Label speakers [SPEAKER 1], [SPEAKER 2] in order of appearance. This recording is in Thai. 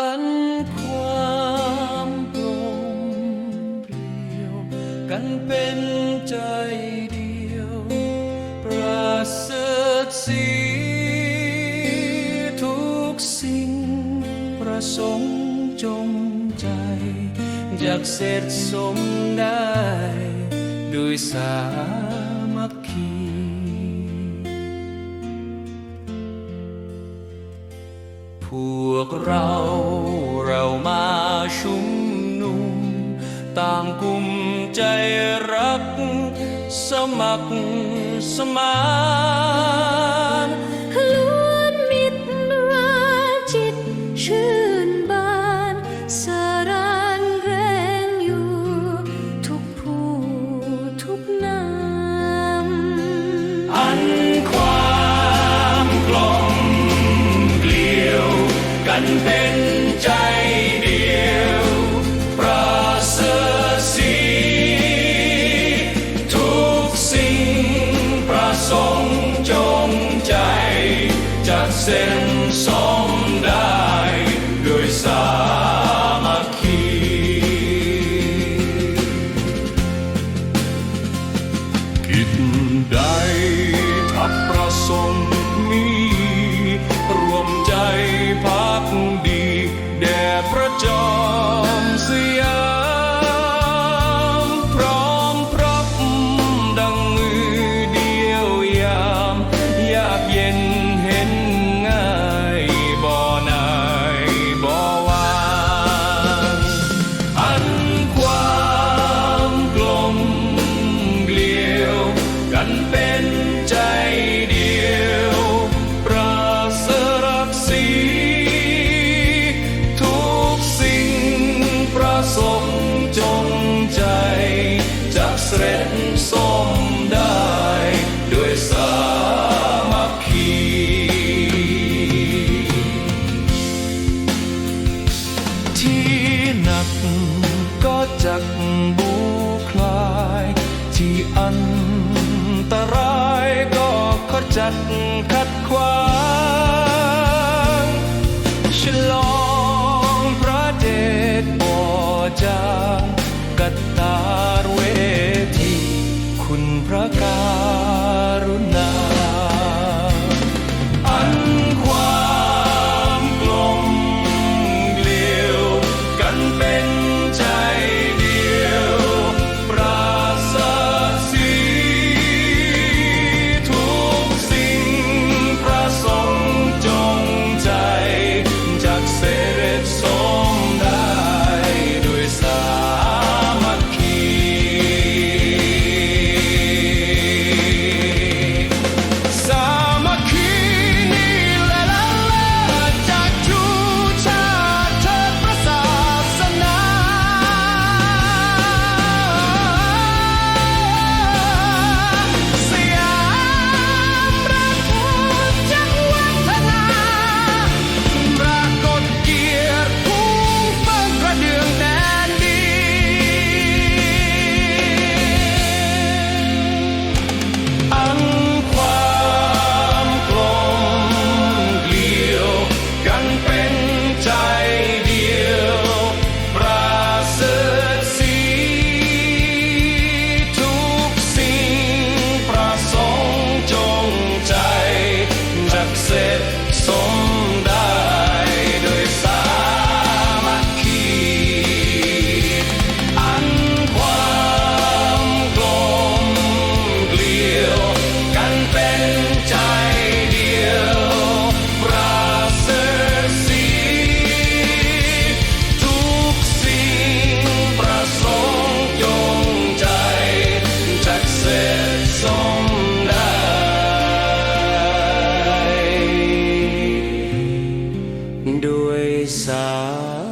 [SPEAKER 1] อันความกลมเกลียว กันเป็นใจเดียว ประเสริฐสีทุกสิ่ง ประสงค์จงใจอยากเสร็จสมได้ด้วยสา วกเราเรามาชุมนุม ต่างกลุ่มใจรัก สมัครสมาน
[SPEAKER 2] กัน
[SPEAKER 1] เป็นใจเดียวประเสริฐสีทุกสิ่งประสงค์จงใจจะเส้นสมได้ด้วยสามัคคีกิจใด จักบูคลาย ที่อันตรายก็ขจัดขัดขวาง pensar.